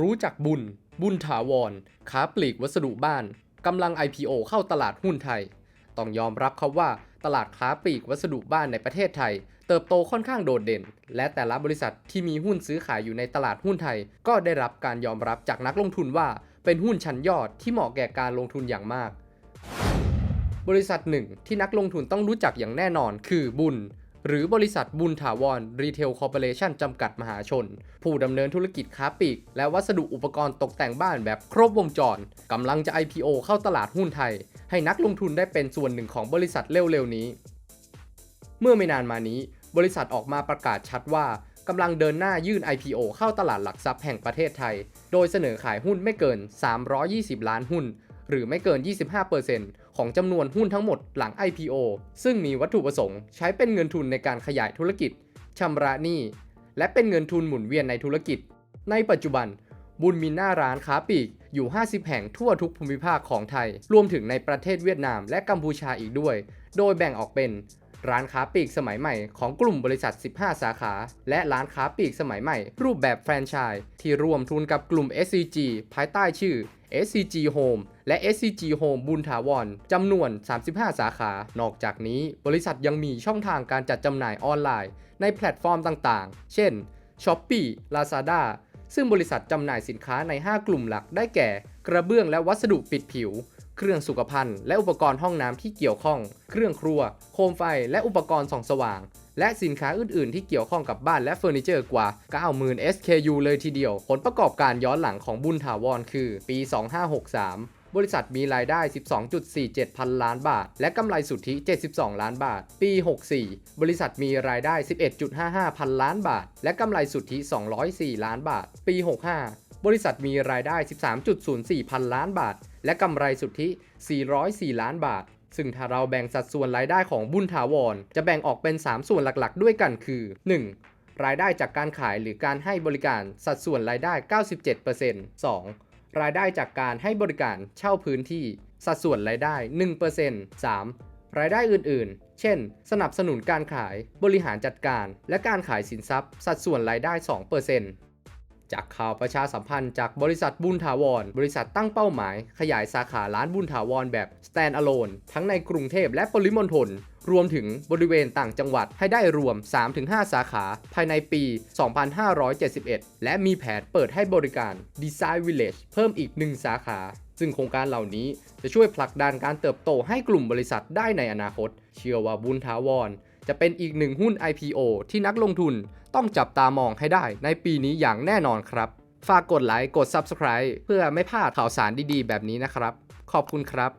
รู้จักบุญ บุญถาวรค้าปลีกวัสดุบ้านกำลัง IPO เข้าตลาดหุ้นไทย ต้องยอมรับครับว่าตลาดค้าปลีกวัสดุบ้านในประเทศไทย เติบโตค่อนข้างโดดเด่น และแต่ละบริษัทที่มีหุ้นซื้อขายอยู่ในตลาดหุ้นไทย ก็ได้รับการยอมรับจากนักลงทุนว่า เป็นหุ้นชั้นยอดที่เหมาะแก่การลงทุนอย่างมาก บริษัทหนึ่งที่นักลงทุนต้องรู้จักอย่างแน่นอน คือบุญ หรือบริษัทบุญถาวรรีเทลคอร์ปอเรชั่นจำกัดมหาชน ผู้ดำเนินธุรกิจค้าปลีก และวัสดุอุปกรณ์ตกแต่งบ้านแบบครบวงจรกำลังจะ IPO เข้าตลาดหุ้นไทย ให้นักลงทุนได้เป็นส่วนหนึ่งของบริษัทเร็วๆนี้ เมื่อไม่นานมานี้ บริษัทออกมาประกาศชัดว่ากำลังเดินหน้ายื่น IPO เข้าตลาดหลักทรัพย์แห่งประเทศไทย โดยเสนอขายหุ้นไม่เกิน 320 ล้านหุ้น หรือไม่เกิน 25%ของจำนวนหุ้นทั้งหมดหลัง IPO ซึ่งมีวัตถุประสงค์ใช้เป็นเงินทุนในการขยายธุรกิจชำระหนี้ และเป็นเงินทุนหมุนเวียนในธุรกิจ ในปัจจุบัน บุญมีหน้าร้านค้าปลีกอยู่ 50 แห่งทั่วทุกภูมิภาคของไทย รวมถึงในประเทศเวียดนามและกัมพูชาอีกด้วย โดยแบ่งออกเป็น ร้านค้าปลีกสมัยใหม่ของกลุ่มบริษัท 15 สาขา และร้านค้าปลีกสมัยใหม่ รูปแบบแฟรนไชส์ที่ร่วมทุนกับกลุ่ม SCG ภายใต้ชื่อ SCG Home และ SCG Home บุญถาวรจำนวน 35 สาขา นอกจากนี้บริษัทยังมีช่องทางการจัดจำหน่ายออนไลน์ ในแพลตฟอร์มต่างๆ เช่น Shopee Lazada ซึ่งบริษัทจำหน่ายสินค้าใน 5 กลุ่มหลักได้แก่ กระเบื้องและวัสดุปิดผิว เครื่องสุขภัณฑ์และอุปกรณ์ห้องน้ำที่เกี่ยวข้อง เครื่องครัว โคมไฟ และอุปกรณ์ส่องสว่าง และสินค้าอื่นๆ ที่เกี่ยวข้องกับบ้านและเฟอร์นิเจอร์กว่า 90,000 SKU เลยทีเดียว ผลประกอบการย้อนหลังของบุญถาวรคือ ปี 2563บริษัทมีรายได้ 12.47 พันล้านบาท และกำไรสุทธิ 72 ล้านบาท ปี 64 บริษัทมีรายได้ 11.55 พันล้านบาท และกำไรสุทธิ 204 ล้านบาท ปี 65 บริษัทมีรายได้ 13.04 พันล้านบาท และกำไรสุทธิ 404 ล้านบาท ซึ่งถ้าเราแบ่งสัดส่วนรายได้ของบุญถาวร จะแบ่งออกเป็น 3 ส่วนหลักๆ ด้วยกันคือ 1. รายได้จากการขายหรือการให้บริการสัดส่วนรายได้ 97% 2. รายได้จากการให้บริการเช่าพื้นที่ สัดส่วนรายได้ 1% 3. รายได้อื่นๆ เช่น สนับสนุนการขาย บริหารจัดการ และการขายสินทรัพย์ สัดส่วนรายได้ 2% จากข่าวประชาสัมพันธ์จากบริษัทบุญถาวร บริษัทตั้งเป้าหมาย ขยายสาขาร้านบุญถาวรแบบ stand alone ทั้งในกรุงเทพและปริมณฑลรวมถึงบริเวณต่างจังหวัดให้ได้รวม 3-5 สาขาภายในปี 2571 และมีแผนเปิดให้บริการ Design Village เพิ่มอีก 1 สาขา ซึ่งโครงการเหล่านี้จะช่วยผลักดันการเติบโตให้กลุ่มบริษัทได้ในอนาคต เชื่อว่าบุญถาวร จะเป็นอีกหนึ่งหุ้น IPO ที่นักลงทุนต้องจับตามองให้ได้ในปีนี้อย่างแน่นอนครับ ฝากกดไลค์ กด Subscribe เพื่อไม่พลาดข่าวสารดีๆ แบบนี้นะครับ ขอบคุณครับ